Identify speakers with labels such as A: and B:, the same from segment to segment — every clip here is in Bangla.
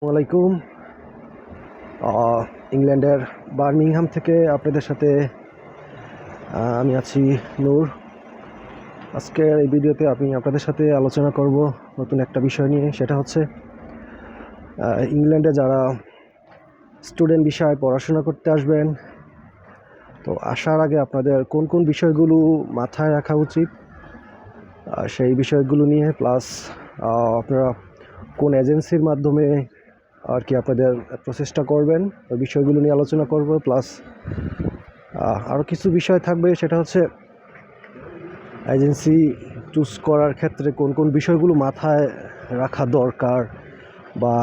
A: আসসালামাইকুম ইংল্যান্ডের বার্মিংহাম থেকে আপনাদের সাথে আমি আছি নূর। আজকের এই ভিডিওতে আমি আপনাদের সাথে আলোচনা করব নতুন একটা বিষয় নিয়ে, সেটা হচ্ছে ইংল্যান্ডে যারা স্টুডেন্ট বিষয়ে পড়াশোনা করতে আসবেন, তো আসার আগে আপনাদের কোন কোন বিষয়গুলো মাথায় রাখা উচিত সেই বিষয়গুলো নিয়ে, প্লাস আপনারা কোন এজেন্সির মাধ্যমে আর কি আপনাদের প্রচেষ্টা করবেন, ওই বিষয়গুলো নিয়ে আলোচনা করব প্লাস আরও কিছু বিষয় থাকবে, সেটা হচ্ছে এজেন্সি চুজ করার ক্ষেত্রে কোন কোন বিষয়গুলো মাথায় রাখা দরকার বা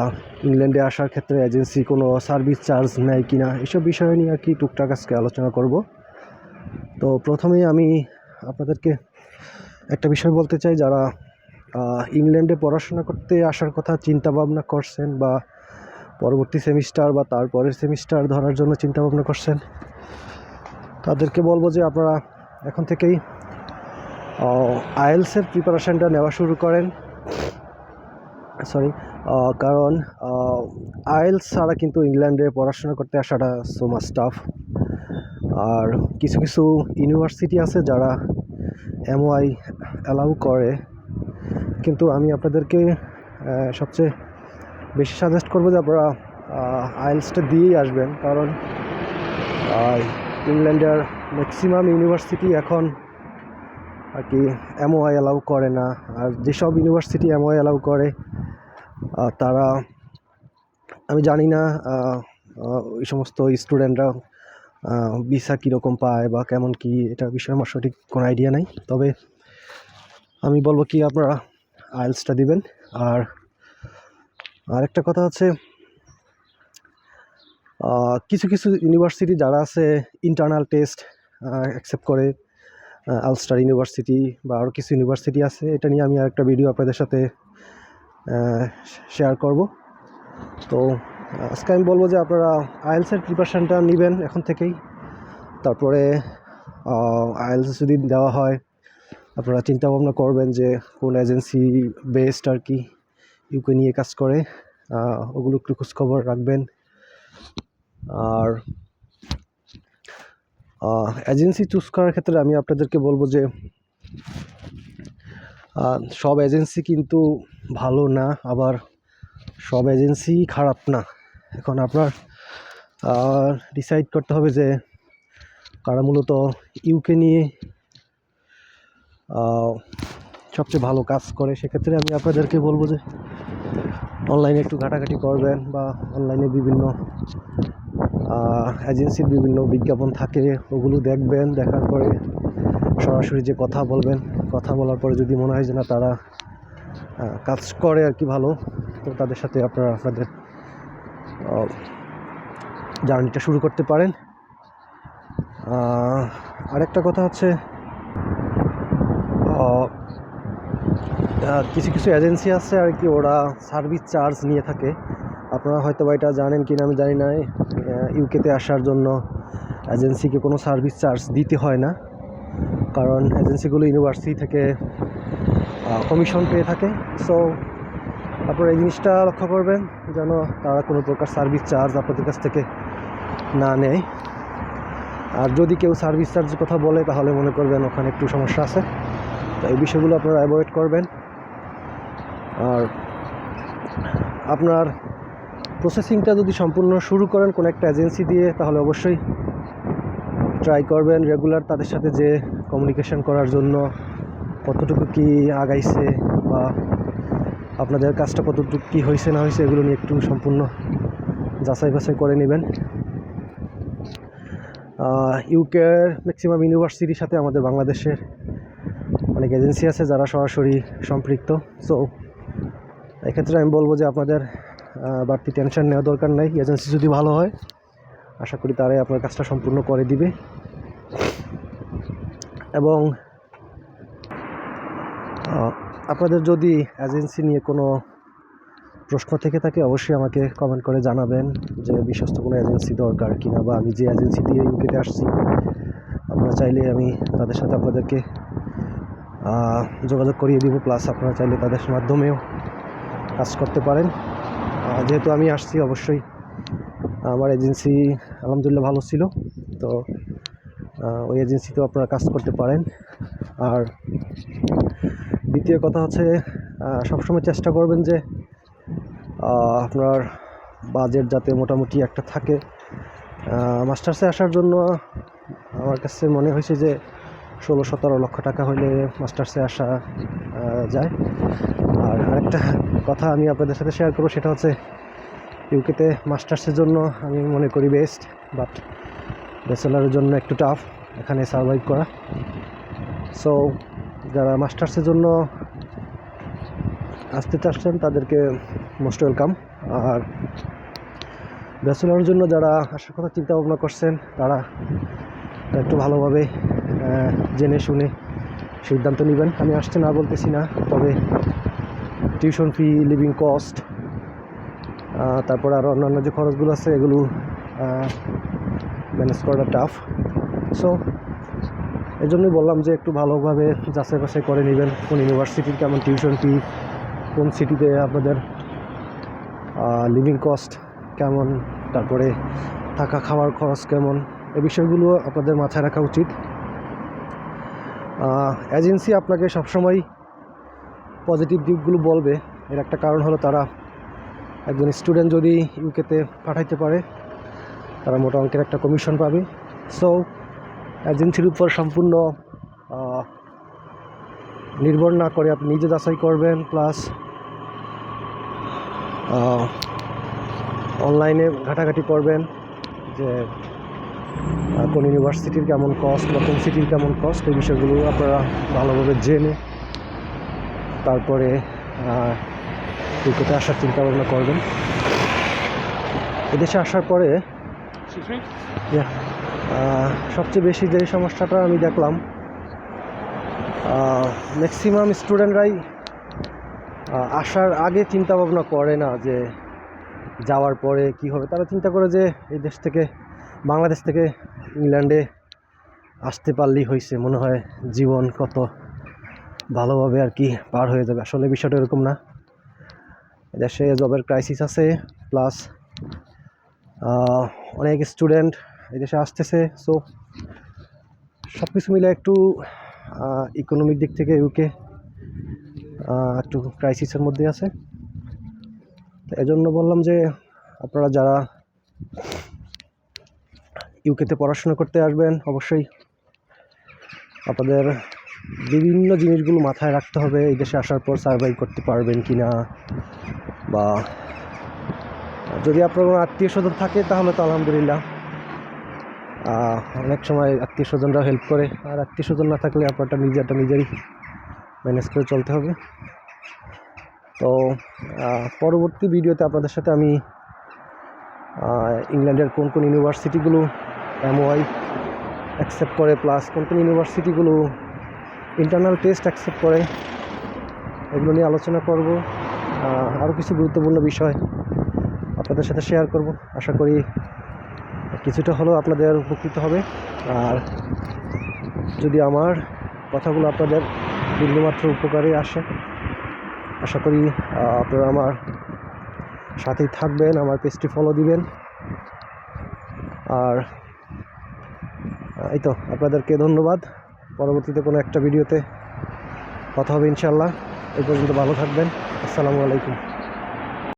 A: ইংল্যান্ডে আসার ক্ষেত্রে এজেন্সি কোনো সার্ভিস চার্জ নেয় কি না এসব বিষয় নিয়ে আর কি টুকটাক আজকে আলোচনা করব। তো প্রথমেই আমি আপনাদেরকে একটা বিষয় বলতে চাই, যারা ইংল্যান্ডে পড়াশোনা করতে আসার কথা চিন্তা ভাবনা করছেন বা পরবর্তী সেমিস্টার বা তারপরের সেমিস্টার ধরার জন্য চিন্তা ভাবনা করছেন। তাদেরকে বলব যে আপনারা এখন থেকেই আইএলসের প্রিপারেশানটা নেওয়া শুরু করেন। সরি কারণ আইএলস ছাড়া কিন্তু ইংল্যান্ডে পড়াশোনা করতে আসাটা সো মাচ টাফ আর কিছু কিছু ইউনিভার্সিটি আছে যারা এমওআই অ্যালাউ করে। কিন্তু আমি আপনাদেরকে সবচেয়ে বেশি সাজেস্ট করব যে আপনারা আইএলসটা দিয়েই আসবেন। কারণ ইংল্যান্ডের ম্যাক্সিমাম ইউনিভার্সিটি এখন আর কি এমওআই অ্যালাউ করে না। আর যেসব ইউনিভার্সিটি এমওআই অ্যালাউ করে তারা, আমি জানি না ওই সমস্ত স্টুডেন্টরা ভিসা কীরকম পায় বা কেমন কি, এটা বিষয়ে আমার সঠিক কোনো আইডিয়া নেই। তবে, আমি বলব কি আপনারা আইএলসটা দিবেন। আর আরেকটা কথা হচ্ছে কিছু কিছু ইউনিভার্সিটি যারা আছে ইন্টারনাল টেস্ট অ্যাকসেপ্ট করে আলস্টার ইউনিভার্সিটি বা আরও কিছু ইউনিভার্সিটি আছে, এটা নিয়ে আমি আরেকটা ভিডিও আপনাদের সাথে শেয়ার করব। তো, আজকে আমি বলব যে আপনারা আইএলসের প্রিপারেশানটা নেবেন এখন থেকেই। তারপরে আইএলস যদি দেওয়া হয়, আপনারা চিন্তা ভাবনা করবেন যে কোন এজেন্সি বেস্ট আর কি ইউকে নিয়ে কাজ করে ওগুলো একটু খোঁজখবর রাখবেন। আর এজেন্সি চুজ করার ক্ষেত্রে আমি আপনাদেরকে বলব যে সব এজেন্সি কিন্তু ভালো না, আবার সব এজেন্সি খারাপ না। এখন আপনার ডিসাইড করতে হবে যে, কারা মূলত ইউকে নিয়ে সবচেয়ে ভালো কাজ করে, সেক্ষেত্রে আমি আপনাদেরকে বলব যে অনলাইনে একটু ঘাটাঘাটি করবেন বা অনলাইনে বিভিন্ন এজেন্সির বিভিন্ন বিজ্ঞাপন থাকে, ওগুলো দেখবেন, দেখার পরে সরাসরি যে কথা বলবেন, কথা বলার পরে যদি মনে হয় যে না তারা কাজ করে আর কি ভালো, তো তাদের সাথে আপনারা আপনাদের জার্নিটা শুরু করতে পারেন। আরেকটা কথা হচ্ছে কিছু কিছু এজেন্সি আছে আর কি, ওরা সার্ভিস চার্জ নিয়ে থাকে। আপনারা হয়তো বা এটা জানেন কি না আমি জানি না ইউকেতে আসার জন্য এজেন্সিকে কোনো সার্ভিস চার্জ দিতে হয় না। কারণ এজেন্সিগুলো ইউনিভার্সিটি থেকে কমিশন পেয়ে থাকে। সো আপনারা এই জিনিসটা লক্ষ্য করবেন, যেন তারা কোনো প্রকার সার্ভিস চার্জ আপনাদের কাছ থেকে না নেয়। আর যদি কেউ সার্ভিস চার্জের কথা বলে, তাহলে মনে করবেন ওখানে একটু সমস্যা আছে। তো এই বিষয়গুলো আপনারা অ্যাভয়েড করবেন। আর আপনার প্রসেসিংটা যদি সম্পূর্ণ শুরু করেন কোনো একটা এজেন্সি দিয়ে, তাহলে অবশ্যই ট্রাই করবেন রেগুলার তাদের সাথে যে কমিউনিকেশন করার জন্য কতটুকু কি আগাইছে বা আপনাদের কাজটা কতটুকু কী হয়েছে না হয়েছে এগুলো নিয়ে একটু সম্পূর্ণ যাচাই বাছাই করে নেবেন। ইউকের ম্যাক্সিমাম ইউনিভার্সিটির সাথে আমাদের বাংলাদেশের অনেক এজেন্সি আছে যারা সরাসরি সম্পৃক্ত। সো এক্ষেত্রে আমি বলব যে আপনাদের বাড়তি টেনশন নেওয়া দরকার নেই। এজেন্সি যদি ভালো হয়, আশা করি তারাই আপনার কাজটা সম্পূর্ণ করে দিবে। এবং আপনাদের যদি এজেন্সি নিয়ে কোনো প্রশ্ন থেকে থাকে, অবশ্যই আমাকে কমেন্ট করে জানাবেন যে বিশ্বস্ত কোনো এজেন্সি দরকার কিনা বা আমি যে এজেন্সি দিয়ে ইউকেতে আসছি, আপনারা চাইলে আমি তাদের সাথে আপনাদেরকে যোগাযোগ করিয়ে দিব। প্লাস আপনারা চাইলে তাদের মাধ্যমেও কাজ করতে পারেন। যেহেতু আমি আসছি অবশ্যই আমার এজেন্সি আলহামদুলিল্লাহ ভালো ছিল। তো ওই এজেন্সিতেও আপনারা কাজ করতে পারেন। আর দ্বিতীয় কথা হচ্ছে সবসময় চেষ্টা করবেন যে আপনার বাজেট যাতে মোটামুটি একটা থাকে। মাস্টার্সে আসার জন্য আমার কাছে মনে হয়েছে যে, ষোলো সতেরো লক্ষ টাকা হলে মাস্টার্সে আসা যায়। আর আরেকটা কথা আমি আপনাদের সাথে শেয়ার করব, সেটা হচ্ছে ইউকেতে মাস্টার্সের জন্য আমি মনে করি বেস্ট বাট ব্যাচেলারের জন্য একটু টাফ এখানে সার্ভাইভ করা। সো যারা মাস্টার্সের জন্য আসতে চাচ্ছেন, তাদেরকে মোস্ট ওয়েলকাম আর ব্যাচেলারের জন্য যারা আসার কথা চিন্তা ভাবনা করছেন, তারা একটু ভালোভাবে জেনে শুনে সিদ্ধান্ত নেবেন। আমি আসতে না, বলতেছি না। তবে টিউশন ফি লিভিং কস্ট তারপর আরও অন্যান্য যে খরচগুলো আছে, এগুলো ম্যানেজ করাটা টাফ সো এই জন্যই বললাম যে একটু ভালোভাবে যাচাই বাছাই করে নেবেন কোন ইউনিভার্সিটির কেমন টিউশন ফি কোন সিটিতে আপনাদের লিভিং কস্ট কেমন, তারপরে থাকা খাওয়ার খরচ কেমন, এ বিষয়গুলো আপনাদের মাথায় রাখা উচিত। এজেন্সি আপনাকে সবসময় পজিটিভ দিকগুলো বলবে। এর একটা কারণ হলো তারা একজন স্টুডেন্ট যদি ইউকেতে পাঠাইতে পারে, তারা মোটা অঙ্কের একটা কমিশন পাবে। সো এজেন্সির উপর সম্পূর্ণ নির্ভর না করে আপনি নিজে যাচাই করবেন প্লাস অনলাইনে ঘাটাঘাটি করবেন যে কোন ইউনিভার্সিটির কেমন কস্ট বা কোন সিটির কেমন কস্ট এই বিষয়গুলো আপনারা ভালোভাবে জেনে তারপরে ইউকেতে আসার চিন্তা ভাবনা করবেন। এদেশে আসার পরে সবচেয়ে বেশি যে সমস্যাটা আমি দেখলাম ম্যাক্সিমাম স্টুডেন্টরাই আসার আগে চিন্তা ভাবনা করে না যে যাওয়ার পরে কি হবে। তারা চিন্তা করে যে এই দেশ থেকে বাংলাদেশ থেকে ইংল্যান্ডে আসতে পারলেই হয়েছে। মনে হয় জীবন কত ভালোভাবে আর কি পার হয়ে যাবে। আসলে বিষয়টা এরকম না। দেশে জবের ক্রাইসিস আছে প্লাস অনেক স্টুডেন্ট এই দেশে আসতেছে। সো সব কিছু মিলে একটু ইকোনমিক দিক থেকে ইউকে একটু ক্রাইসিসের মধ্যে আছে। এজন্য বললাম যে, আপনারা যারা ইউকেতে পড়াশোনা করতে আসবেন, অবশ্যই আপনাদের বিভিন্ন জিনিসগুলো মাথায় রাখতে হবে। এই দেশে আসার পর সার্ভাইভ করতে পারবেন কি না? বা যদি আপনার কোনো আত্মীয় স্বজন থাকে, তাহলে তো আলহামদুলিল্লাহ। অনেক সময় আত্মীয় স্বজনরা হেল্প করে। আর আত্মীয় স্বজন না থাকলে আপনারটা নিজেরটা নিজেরই ম্যানেজ করে চলতে হবে। তো পরবর্তী ভিডিওতে আপনাদের সাথে আমি ইংল্যান্ডের কোন কোন ইউনিভার্সিটিগুলো এমওয়াই অ্যাকসেপ্ট করে প্লাস কোন কোন ইউনিভার্সিটিগুলো ইন্টারনাল টেস্ট অ্যাকসেপ্ট করে, এগুলো নিয়ে আলোচনা করব। আরও কিছু গুরুত্বপূর্ণ বিষয় আপনাদের সাথে শেয়ার করব। আশা করি কিছুটা হলেও আপনাদের উপকৃত হবে। আর যদি আমার কথাগুলো আপনাদের বিন্দুমাত্র উপকারে আসে, আশা করি আপনারা আমার সাথেই থাকবেন, আমার পেজটি ফলো দিবেন। আর এই তো, আপনাদেরকে ধন্যবাদ। পরবর্তীতে কোনো একটা ভিডিওতে কথা হবে ইনশাল্লাহ এই পর্যন্ত ভালো থাকবেন। আসসালামু আলাইকুম।